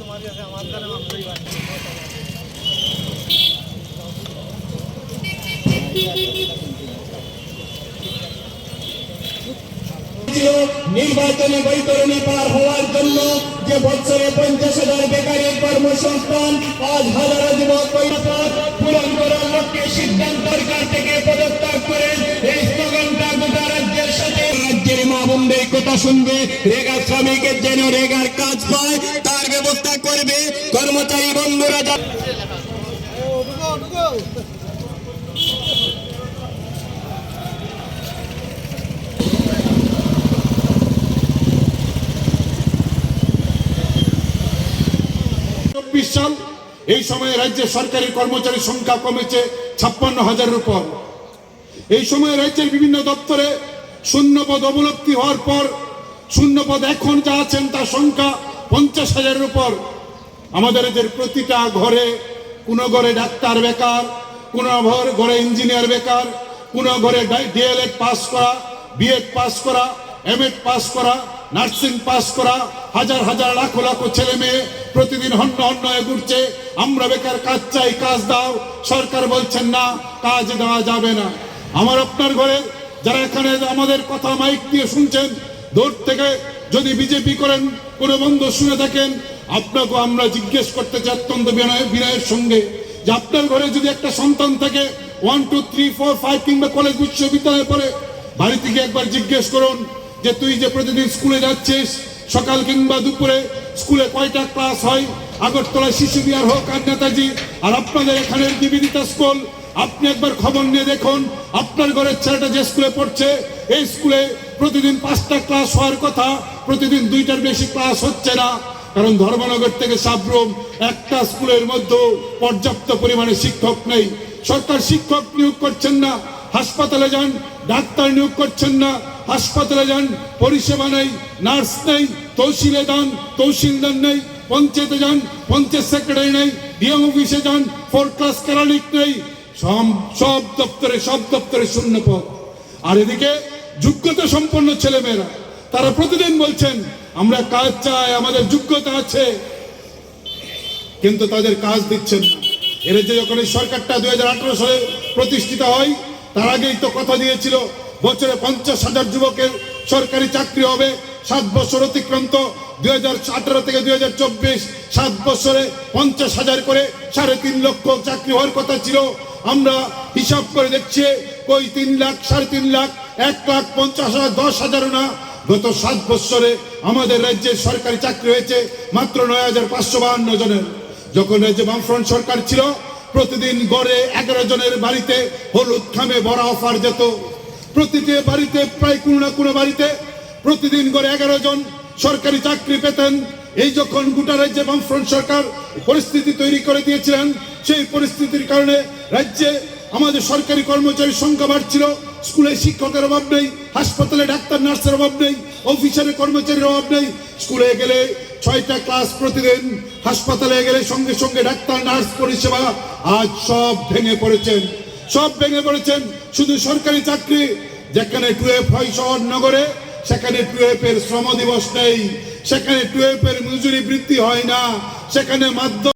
তোমার কাছে আমার কাছে আমার ছিল নির্বাচনী বৈতরণী পার হওয়ার জন্য যে বছরে পঞ্চাশ হাজার বেকারের কর্মসংস্থান, পাঁচ হাজার যুবক পূরণ করার লক্ষ্যে সিদ্ধান্ত সরকার থেকে পদত্যাগ করেন এই স্লোগানটা গোটা রাজ্যের সাথে। রাজ্যের মা বোনদের কথা শুনবে, রেগা শ্রমিকের যেন রেগার কাজ পায় তার ব্যবস্থা করবে কর্মচারী বন্ধুরা যা চব্বিশ সাল এই সময়ে রাজ্যের সরকারি কর্মচারীর সংখ্যা কমেছে ছাপ্পান্ন হাজারের উপর এই সময়ে রাজ্যের বিভিন্ন দপ্তরে শূন্যপদ অবলব্ধি হওয়ার পর শূন্যপদ এখন যা আছেন তার সংখ্যা পঞ্চাশ হাজারের উপর আমাদের এদের প্রতিটা ঘরে কোনো ঘরে ডাক্তার বেকার, কোনো ঘর- ইঞ্জিনিয়ার বেকার, কোনো ঘরে ডিএলএড পাস করা বিএড পাস করা এমএড পাস করা নার্সিং পাস করা, হাজার হাজার লাখো লাখো ছেলে মেয়ে প্রতিদিন হন্য হন্য হয়ে ঘুরছে আমরা বেকার, কাজ চাই, কাজ দাও। সরকার বলছেন, না, কাজ দেওয়া যাবে না। আমার আপনার ঘরে যারা এখানে আমাদের কথা মাইক দিয়ে শুনছেন, দূর থেকে যদি বিজেপি করেন, কোনো বন্ধু শুনে থাকেন আপনাকে আমরা জিজ্ঞেস করতে চাই অত্যন্ত বিনয় বিনয়ের সঙ্গে যে আপনার ঘরে যদি একটা সন্তান থাকে one two three four five কিংবা কলেজ বিশ্ববিদ্যালয়ে পড়ে, বাড়ি থেকে একবার জিজ্ঞেস করুন। যে তুই যে প্রতিদিন স্কুলে যাচ্ছিস, সকাল কিংবা দুপুরে স্কুলে কয়টা ক্লাস হয়? আগরতলা শিশু বিহার হোক আর নেতাজি, আর আপনাদের এখানের নিবেদিতা স্কুল, আপনি একবার খবর নিয়ে দেখুন, আপনার ঘরের ছেলেটা যে স্কুলে পড়ছে, এই স্কুলে প্রতিদিন পাঁচটা ক্লাস হওয়ার কথা, প্রতিদিন দুইটার বেশি ক্লাস হচ্ছে না। কারণ ধর্মনগর থেকে সাবরুম একটা স্কুলের মধ্যে পর্যাপ্ত পরিমাণে শিক্ষক নেই। সরকার শিক্ষক নিয়োগ করছেন না, হাসপাতালে যান ডাক্তার নিয়োগ করছেন না, হাসপাতালে যান, পরিষেবা নেই, নার্স নেই, তহসিলে যান তহসিলদার নেই, পঞ্চায়েতে যান, পঞ্চায়েত সেক্রেটারি নেই, ডিএম অফিসে যান, ফোর ক্লাস কেরালিক নেই সব দপ্তরে সব দপ্তরে শূন্য পদ। আর এদিকে যোগ্যতা সম্পন্ন ছেলেমেয়েরা, তারা প্রতিদিন বলছেন, আমরা কাজ চাই, আমাদের যোগ্যতা আছে। কিন্তু তাদের কাজ দিচ্ছেন না। এর যে যখন এই সরকারটা দুই হাজার আঠারো সালে প্রতিষ্ঠিত হয় তার আগেই তো কথা দিয়েছিল, বছরে পঞ্চাশ হাজার যুবকের সরকারি চাকরি হবে। সাত বছর অতিক্রান্ত, দুই হাজার আঠারো থেকে দুই হাজার চব্বিশ, সাত বছরে পঞ্চাশ হাজার করে সাড়ে তিন লক্ষ চাকরি হওয়ার কথা ছিল। আমরা হিসাব করে দেখছি, ওই তিন লাখ, সাড়ে তিন লাখ, এক লাখ পঞ্চাশ হাজার, দশ হাজারও না। গত সাত বছরে আমাদের রাজ্যে সরকারি চাকরি হয়েছে মাত্র নয় হাজার পাঁচশো বাহান্ন জনের। যখন রাজ্যে বামফ্রন্ট সরকার ছিল প্রতিদিন গড়ে এগারো জনের বাড়িতে হলুদ খামে বড় অফার যেত। প্রতিটি বাড়িতে প্রায় কোনো না কোনো বাড়িতে প্রতিদিন গড়ে এগারো জন সরকারি চাকরি পেতেন। এই যখন গোটা রাজ্যে বামফ্রন্ট সরকার পরিস্থিতি তৈরি করে দিয়েছিলেন, সেই পরিস্থিতির কারণে রাজ্যে আমাদের সরকারি কর্মচারীর সংখ্যা বাড়ছিল। স্কুলে শিক্ষকের অভাব নেই, হাসপাতালে ডাক্তার, নার্সের অভাব নেই, অফিসারের কর্মচারীর অভাব নেই। স্কুলে গেলে ছয়টা ক্লাস প্রতিদিন হাসপাতালে গেলে সঙ্গে সঙ্গে ডাক্তার, নার্স পরিষেবা আজ সব ভেঙে পড়েছেন। সব ভেঙে পড়েছেন শুধু সরকারি চাকরি, যেখানে টুয়েলভ হয় শহর নগরে সেখানে টুয়েফের শ্রম দিবস নেই, সেখানে টুয়েফের মজুরি বৃদ্ধি হয় না, সেখানে মাধ্যম